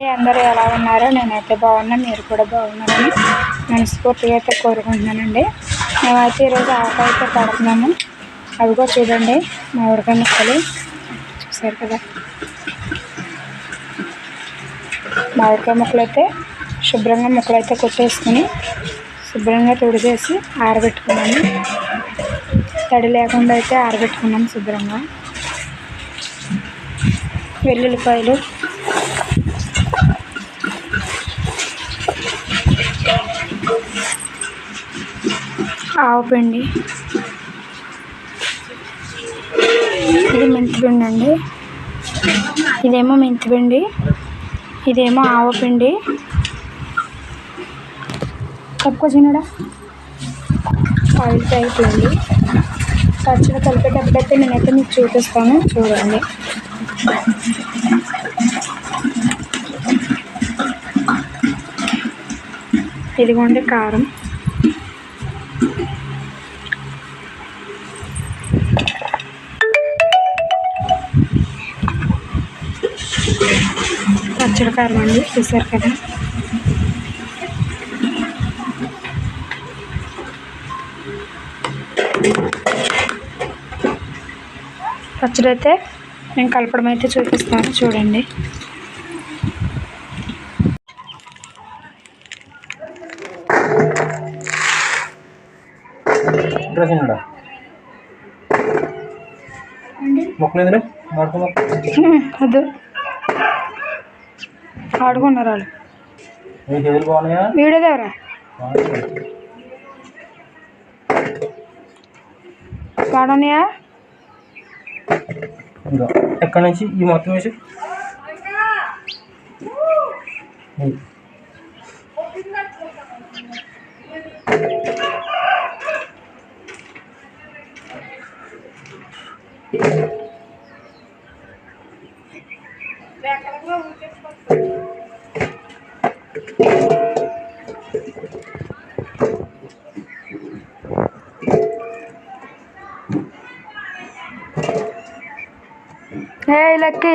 అందరూ ఎలా ఉన్నారో నేనైతే బాగున్నా మీరు కూడా బాగున్నారని మనస్ఫూర్తిగా అయితే కోరుకుంటున్నానండి. మేమైతే ఈరోజు ఆకు అయితే పడుతున్నాము. అవిగో చూడండి మా ఉడక ముక్కలు. చూసారు కదా? మామిడికాయ ముక్కలు అయితే శుభ్రంగా ముక్కలు అయితే కొట్టేసుకుని శుభ్రంగా తుడిచేసి ఆరబెట్టుకున్నాము. తడి లేకుండా అయితే ఆరబెట్టుకున్నాము శుభ్రంగా. వెల్లుల్లిపాయలు ఆవపిండి ఇది మెంతిపిండి అండి. ఇదేమో మెంతిపిండి ఇదేమో ఆవపిండి తక్కువ చిన్నడా ఆయిల్ అయిపోయింది పచ్చడి కలిపేటప్పుడైతే నేనైతే మీకు చూపిస్తాను. చూడండి. ఇదిగోండి కారం. పచ్చడి కారం అండి చూసారు కదా? పచ్చడి అయితే నేను కలపడం అయితే చూపిస్తాను చూడండి. ఇక్కడ చిన్నడా మొక్కలు ఎందుకు మడక మొక్క హ్మ్, వద్దు ఆడుకున్నారు వాళ్ళు మీ చేతులు బాగున్నాయా వీడియో దేవరా బాగున్నాయి. వాడనియా ఇదిగో ఎక్కడి నుంచి ఈ మొత్తం వేసి ఇది. ఏ లక్కి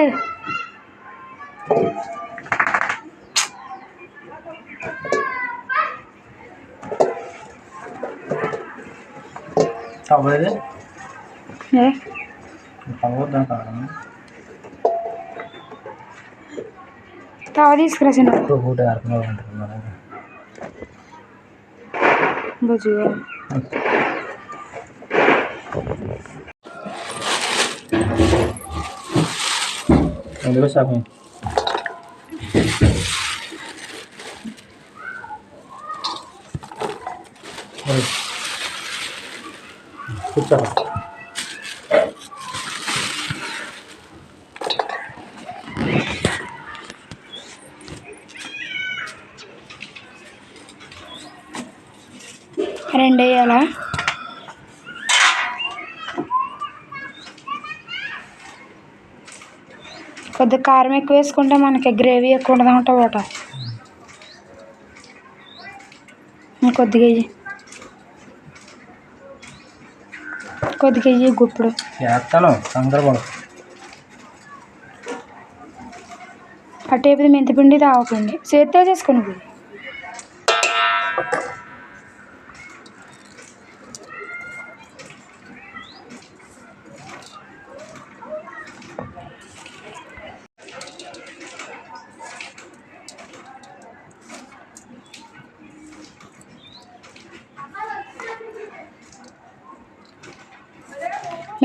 తవ్వలేదు ఏ తవ్వద్దా 보여줘요. 어, 내가 시작해. 어. 숫자가. కొద్దిగా కారం ఎక్కువ వేసుకుంటే మనకి గ్రేవీ ఎక్కువ ఉండదు అంట ఒకట కొద్దిగా వెయ్యి కొద్దిగా వెయ్యి గుప్పుడు. చేస్తాను సందర్భం. అటేపుది మెంతిపిండి ఇది ఆవపిండి చేత్తే చేసుకోండి ఇది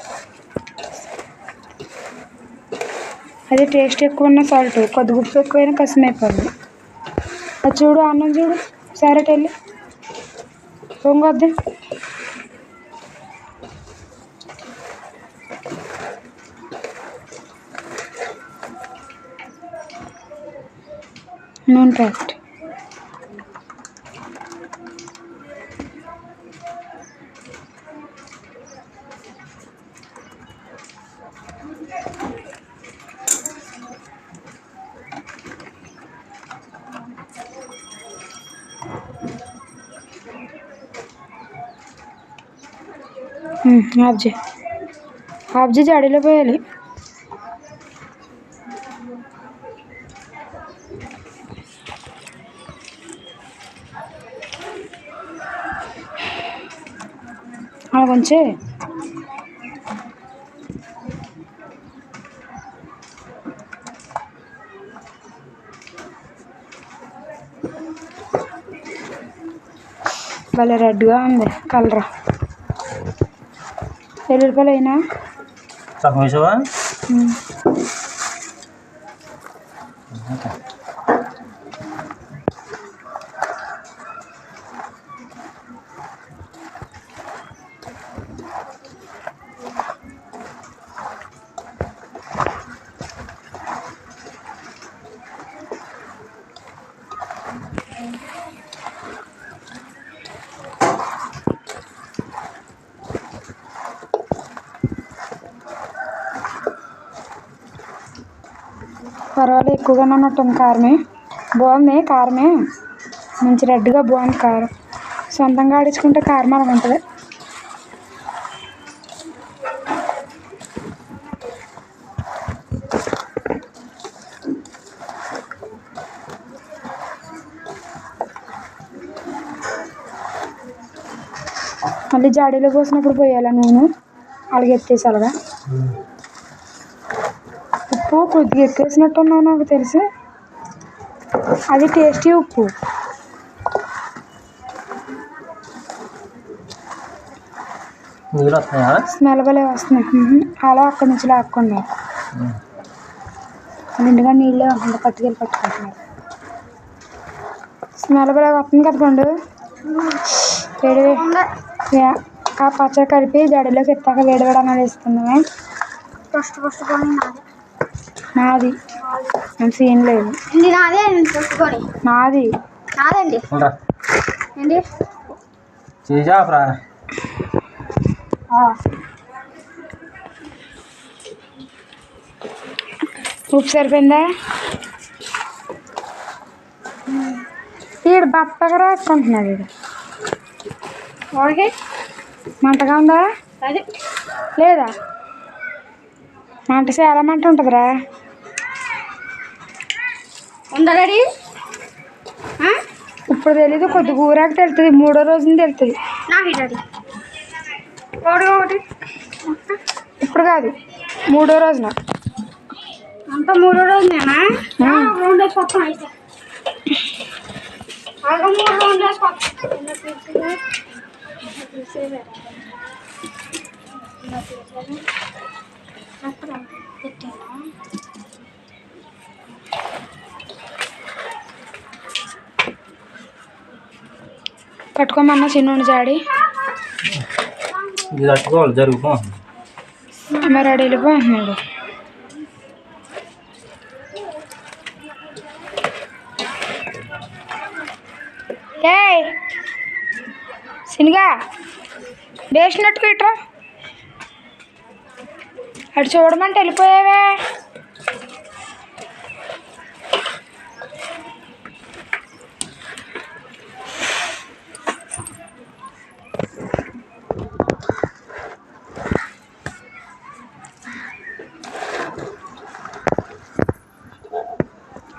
అది టేస్ట్ ఎక్కువ ఉన్న సాల్ట్ కొద్ది ఉప్పు ఎక్కువైనా కసం అయిపోద్ది అది చూడు అన్నం చూడు సరే వెళ్ళి పొంగొద్దు. నూనె ప్యాకెట్. ఆఫ్ చేయి ఆఫ్ చేసి అడిలో పోయాలి అలా కొంచెం భలే రెడ్గా ఉంది కలర్ వెల్లుల్లిపాయలు అయినా సగం పర్వాలేదు ఎక్కువగానే ఉన్నట్టుంది కారమే బాగుంది కారమే మంచి రెడ్గా బాగుంది కారం. సొంతంగా ఆడించుకుంటే కారం అలా ఉంటుంది. మళ్ళీ జాడీలో పోసినప్పుడు పోయాలా నూనె. అలాగే ఎత్తేసి అలాగా ఉప్పు కొద్దిగా ఎక్కువ వేసినట్టున్నావు నాకు తెలిసి. అది టేస్టీ ఉప్పు. స్మెల్ భలే వస్తున్నాయి. అలా అక్కడి నుంచి లాక్కుండా. నిండుగా నీళ్ళే ఉంటుంది పట్టుకెళ్ళి పట్టుకుంటున్నారు. స్మెల్ భలే వస్తుంది కదా పండు వేడి ఆ పచ్చడి కలిపి జడిలోకి ఎత్తాక వేడి వేడి అన్నది ఫస్ట్ ఫస్ట్ కొని నాదే. అంత సీన్ లేదు. ఇది నాదే ఫస్ట్ కొని నాది. నాదండి. ఏంటి? చేసాపరా ఉప్పు సరిపోయిందా? ఈడు బత్తగా రాసుకుంటున్నాడు ఈడు. ఓకే. మంటగా ఉందా? అది. లేదా? మంట చాలా మంట ఉంటుందిరా. ఉందా డాడీ? ఇప్పుడు తెలీదు కొద్ది ఊరాక తెలుస్తుంది మూడో రోజున నాకు డాడీ. ఒకటి ఇప్పుడు కాదు మూడో రోజున. అంతా మూడో రోజునేనా? ఆ. రౌండ్ వేసుకొస్తాం అయితే. అలాగే మూడు రౌండ్ వేసుకొస్తాం పట్టుకోమన్నా చిన్నోడి జాడి. ఇది తట్టుకోవాలి జరుగుపో మరి ఆడు వెళ్ళిపోతున్నాడు ఏయ్ సినిగా వేసినట్టుగా ఇట్రా అటు చూడమంటే వెళ్ళిపోయావే.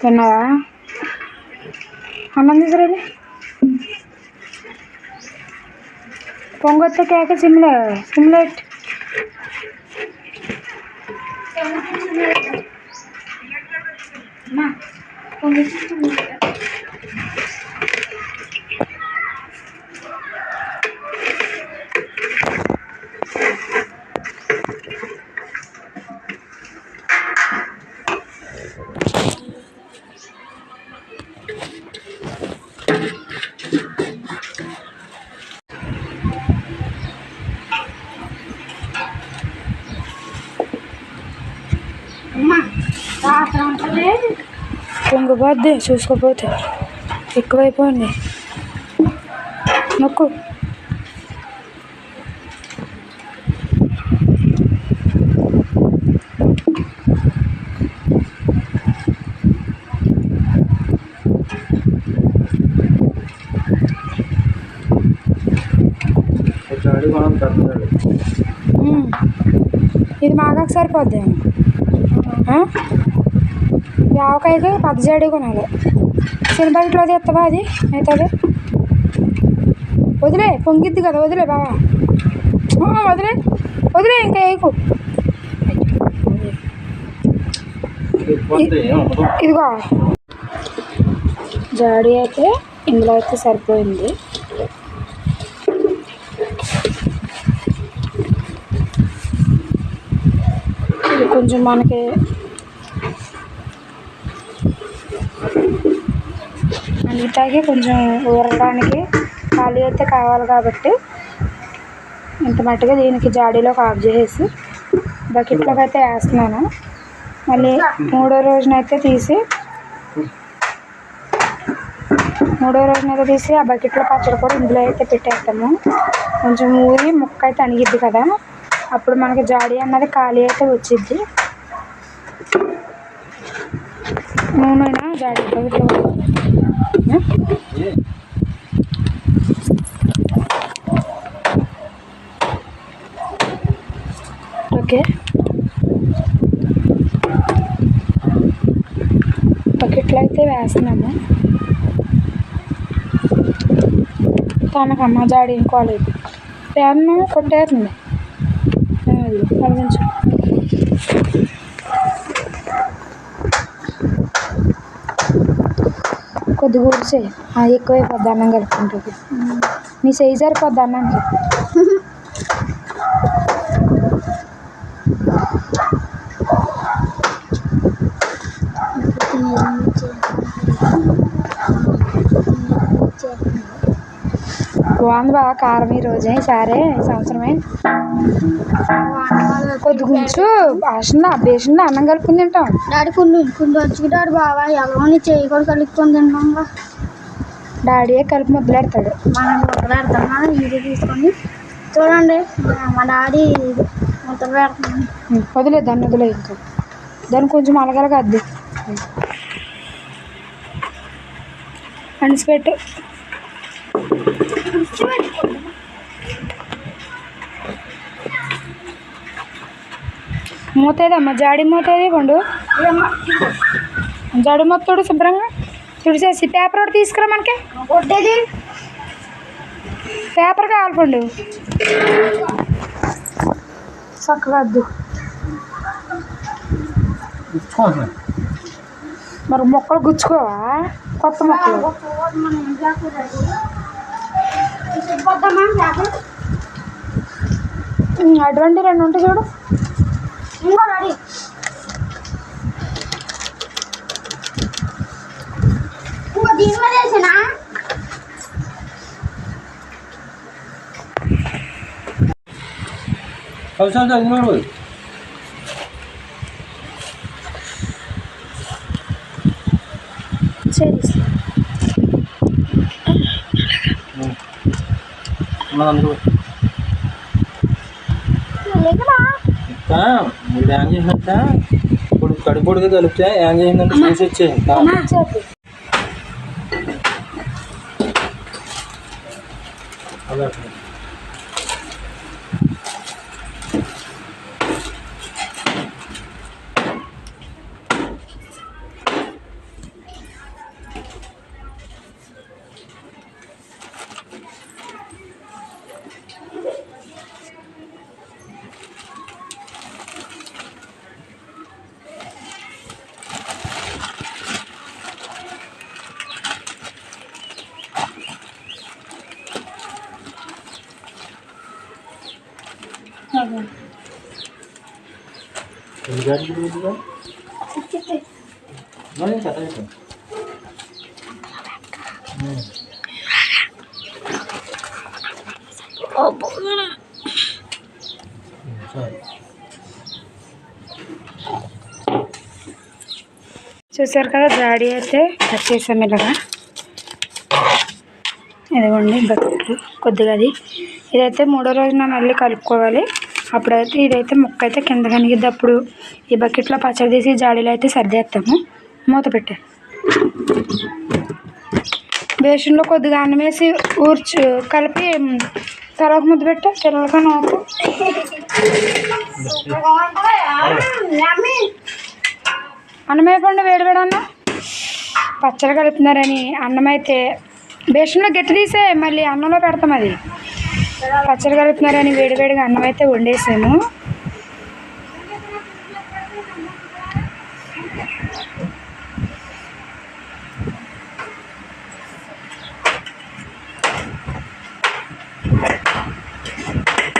తిన్నావా? అన్నం తీసుకురండి. పొంగొత్త కేక సిమ్లో సిమ్లో పెట్టు పొంగిపోద్ది చూసుకోపోతే ఎక్కువైపోయింది. నొక్కు. ఇది మాగాకు సరిపోద్ది ఆవకాయకి పచ్చడి కొనాలి. శనగట్లో తీస్తావా అది అవుతుంది వదిలే పొంగిద్ది కదా వదిలే బావా. ఆ, వదిలే వదిలే ఇంకా వేయకు. ఇదిగో. జాడీ అయితే ఇందులో అయితే సరిపోయింది. ఇది కొంచెం మనకి మిగతాకి కొంచెం ఊరడానికి ఖాళీ అయితే కావాలి కాబట్టి ఇంత మట్టుగా దీనికి జాడీలోకి ఆఫ్ చేసేసి బకెట్లోకి అయితే వేస్తున్నాను. మళ్ళీ మూడో రోజునైతే తీసి మూడో రోజునైతే తీసి ఆ బకెట్లో పచ్చడి కూడా ఇందులో అయితే పెట్టేస్తాము. కొంచెం ఊరి ముక్క అయితే అణిగిద్ది కదా అప్పుడు మనకి జాడీ అన్నది ఖాళీ అయితే వచ్చిద్ది. నూనె జాడీ ఓకే. బకెట్లో అయితే వేస్తున్నాము తనకమ్మ జాడి ఇంకోలేదు ఫ్యాన్ కొట్టేస్తుంది అది అది కొంచెం కొద్దిగా ఊరిసే ఎక్కువైపోద్ది అన్నం కలుపుకుంటుంది నీ సైజు సరిపోద్ది అన్నానికి బాగుంది బాగా కారం ఈ రోజే సరే సంవత్సరమే కొద్ది గుంచు భాషణ బేసిన అన్నం కలుపుకుని తింటాం. డాడీ కొన్ని కొన్ని వచ్చుకుంటాడు బాబా ఎలా నీ చేయి కూడా కలుపుకొని తిన్నాం డాడీ కలిపి మొదలెడతాడు మనం ముద్దలు పెడతామా ఇది తీసుకొని చూడండి మా డాడీ ఉం, వదిలే దాన్ని వదిలే ఇంకా. దాన్ని కొంచెం అలగలగా అద్ది. అనిసిపెట్టు మూతేదమ్మా? జాడి మూతేది పండు. జాడి మొత్తడు శుభ్రంగా. తుడిసేసి పేపర్ ఒకటి తీసుకురా మనకి. పేపర్ కావాలి పండు. చక్కగా ఇచ్చుకుంటున్నాను మరి మొక్కలు గుచ్చుకోవా? కొత్త మొక్కలు. అటువంటి రెండు ఉంటాయి చూడు. ఇంకో డాడీ ఇంకో దీని మీద వేసినా? కలిసి తగ్గినాడు సరే. ఇంకా మీరు ఏం చేసినట్ట ఇప్పుడు కడిపొడిగా కలిపితే ఏం చేసిందంటే చూసి వచ్చేది చెప్పు అదే బాబు ఉల్లిగడ్డ ఉల్లిగడ్డ మరి Oh, సరే చూసారు కదా జాడీ అయితే కట్ చేసాం ఇలాగా. ఇదిగోండి బకెట్లు కొద్దిగా అది. ఇదైతే మూడో రోజున మళ్ళీ కలుపుకోవాలి. అప్పుడైతే ఇదైతే ముక్క అయితే కింద కనిగిద్ది. అప్పుడు ఈ బకెట్లో పచ్చడి తీసి జాడీలో అయితే సర్దేస్తాము మూత పెట్టే. బేషన్లో కొద్దిగా అన్నం వేసి ఊర్చు కలిపి తర్వాత ముద్దు పెట్టా. పిల్లలకి నాకు అన్నం అయిపోండి వేడి వేడి అన్నం. పచ్చడి కలుపుతున్నారని అన్నం అయితే బేషన్లో గట్టి తీసే మళ్ళీ అన్నంలో పెడతాం అది. పచ్చడి కలుపుతున్నారని వేడివేడిగా అన్నం అయితే వండేసాము.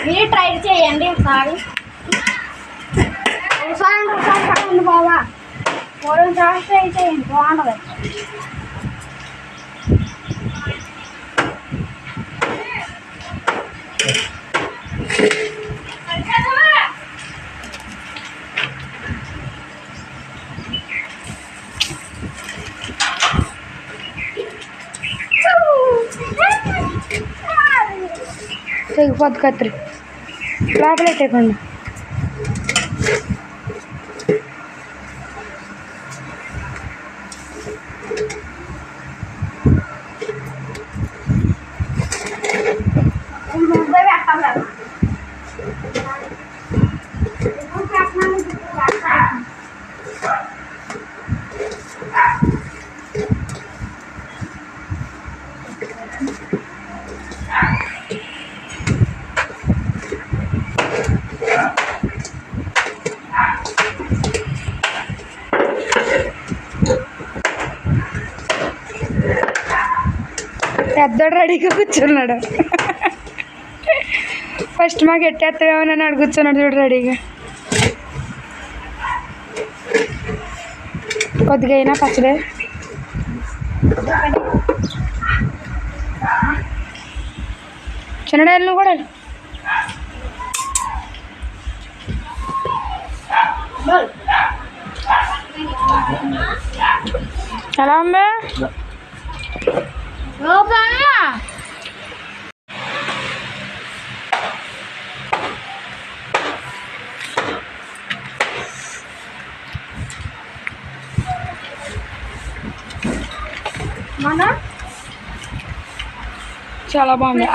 మీరు ట్రై చేయండి ఒకసారి. ఒకసారి ఒకసారి పట్టండి బాబా మూడు సార్లు ట్రై చేయండి బాగుంటుంది. ತೆಗೆ ಪದ ಕತ್ರಿ ಪ್ರಾಬ್ಲೆಟ್ ತಗೊಂಡು పెద్దోడు రెడీగా కూర్చున్నాడు. ఫస్ట్ మాకు ఎట్టేస్తామేమో అని అడు కూర్చున్నాడు చూడు రెడీగా. కొద్దిగా అయినా పచ్చడే. చిన్నడాయలను కూడా ఎలా ఉంది? మన? చాలా బాగుంది.